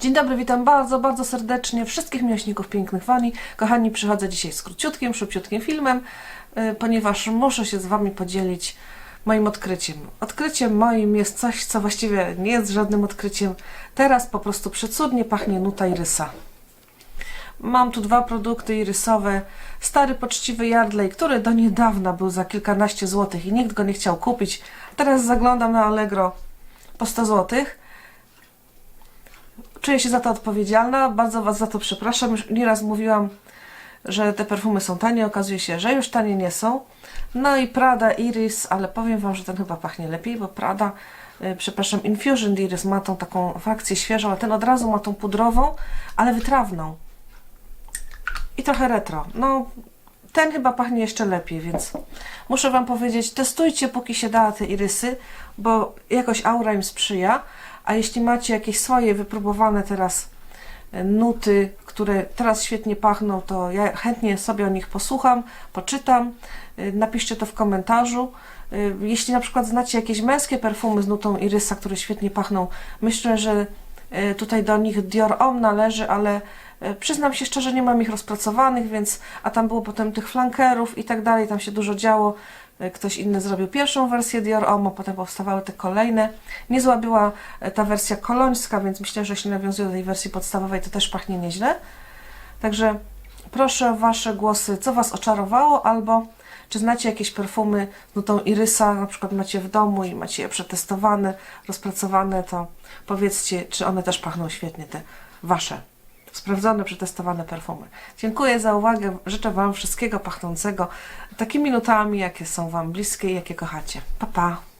Dzień dobry, witam bardzo, bardzo serdecznie wszystkich miłośników pięknych wani. Kochani, przychodzę dzisiaj z króciutkim, szybciutkim filmem, y, ponieważ muszę się z Wami podzielić moim odkryciem. Odkryciem moim jest coś, co właściwie nie jest żadnym odkryciem. Teraz po prostu przecudnie pachnie nuta irysa. Mam tu dwa produkty irysowe. Stary, poczciwy Yardley, który do niedawna był za kilkanaście złotych i nikt go nie chciał kupić. Teraz zaglądam na Allegro po 100 złotych. Czuję się za to odpowiedzialna, bardzo Was za to przepraszam. Już nieraz mówiłam, że te perfumy są tanie, okazuje się, że już tanie nie są. No i Prada Iris, ale powiem Wam, że ten chyba pachnie lepiej, bo Prada, y, przepraszam, Infusion Iris ma tą taką frakcję świeżą, a ten od razu ma tą pudrową, ale wytrawną. I trochę retro. No, ten chyba pachnie jeszcze lepiej, więc muszę Wam powiedzieć, testujcie póki się da te irysy, bo jakoś aura im sprzyja. A jeśli macie jakieś swoje wypróbowane teraz e, nuty, które teraz świetnie pachną, to ja chętnie sobie o nich posłucham, poczytam. E, Napiszcie to w komentarzu. E, Jeśli na przykład znacie jakieś męskie perfumy z nutą irysa, które świetnie pachną, myślę, że tutaj do nich Dior Homme należy, ale e, przyznam się szczerze, nie mam ich rozpracowanych, więc a tam było potem tych flankerów i tak dalej, tam się dużo działo. E, Ktoś inny zrobił pierwszą wersję Dior Homme, potem powstawały te kolejne. Niezła była e, ta wersja kolońska, więc myślę, że jeśli nawiązuje do tej wersji podstawowej, to też pachnie nieźle. Także proszę Wasze głosy, co Was oczarowało, albo czy znacie jakieś perfumy z nutą irysa, na przykład macie w domu i macie je przetestowane, rozpracowane, to powiedzcie, czy one też pachną świetnie, te Wasze sprawdzone, przetestowane perfumy. Dziękuję za uwagę, życzę Wam wszystkiego pachnącego takimi nutami, jakie są Wam bliskie i jakie kochacie. Pa, pa!